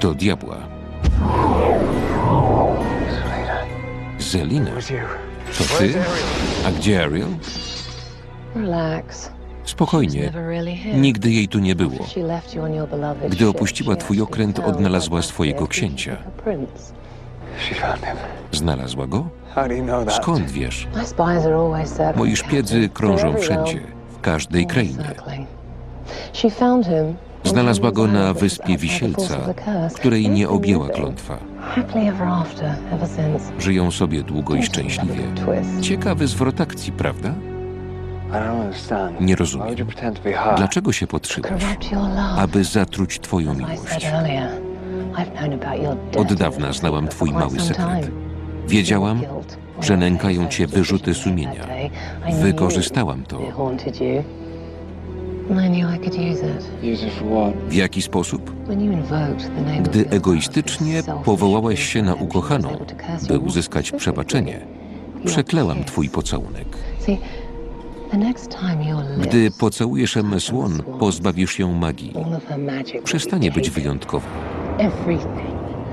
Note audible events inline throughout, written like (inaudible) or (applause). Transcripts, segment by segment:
Do diabła. Zelina, to ty? A gdzie Ariel? Relax. Spokojnie. Nigdy jej tu nie było. Gdy opuściła twój okręt, odnalazła swojego księcia. Znalazła go? Skąd wiesz? Moi szpiedzy krążą wszędzie, w każdej krainie. Znalazła go na wyspie Wisielca, której nie objęła klątwa. Żyją sobie długo i szczęśliwie. Ciekawy zwrot akcji, prawda? Nie rozumiem. Dlaczego się podszywasz? Aby zatruć twoją miłość. Od dawna znałam twój mały sekret. Wiedziałam, że nękają cię wyrzuty sumienia. Wykorzystałam to. W jaki sposób? When you invoked the name of Gdy egoistycznie powołałaś się na ukochaną, by uzyskać przebaczenie, kiss. twój pocałunek. Gdy pocałujesz Emmę swan, pozbawisz ją magii. Przestanie być wyjątkowa.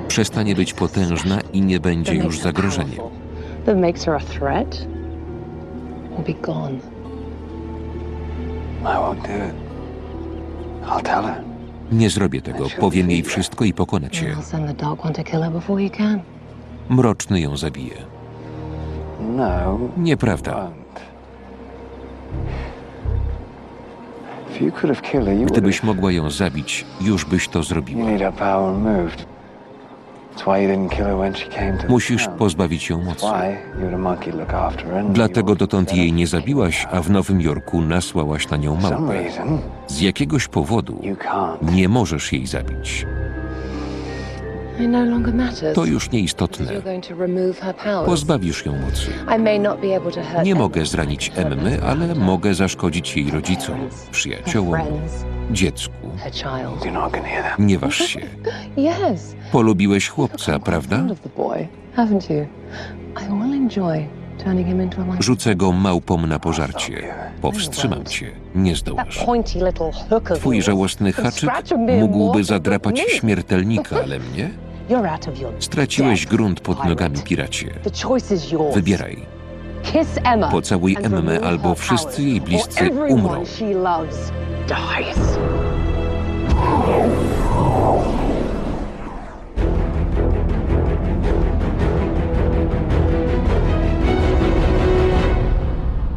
Przestanie być potężna i nie będzie that już makes her zagrożeniem. I won't do it. I'll tell her. Nie zrobię tego. Powiem jej wszystko i pokona cię. I'll send the dark one to kill her before you can. Mroczny ją zabije. No. Nieprawda. Won't. If you could have killed her, you would Gdybyś have. mogła ją zabić, już byś to You zrobiła. need power. Musisz pozbawić ją mocy. Dlatego dotąd jej nie zabiłaś, a w Nowym Jorku nasłałaś na nią małpę. Z jakiegoś powodu nie możesz jej zabić. No. To już nieistotne. Pozbawisz ją mocy. Nie mogę zranić Emmy, ale mogę zaszkodzić jej rodzicom, przyjaciołom, dziecku. Nie waż się. (laughs) Polubiłeś chłopca, prawda? Rzucę go małpom na pożarcie. Powstrzymam cię. Nie zdołasz. Twój żałosny haczyk mógłby zadrapać śmiertelnika, ale (laughs) mnie? Straciłeś grunt pod nogami, piracie. Wybieraj. Pocałuj Emmę, albo wszyscy jej bliscy umrą.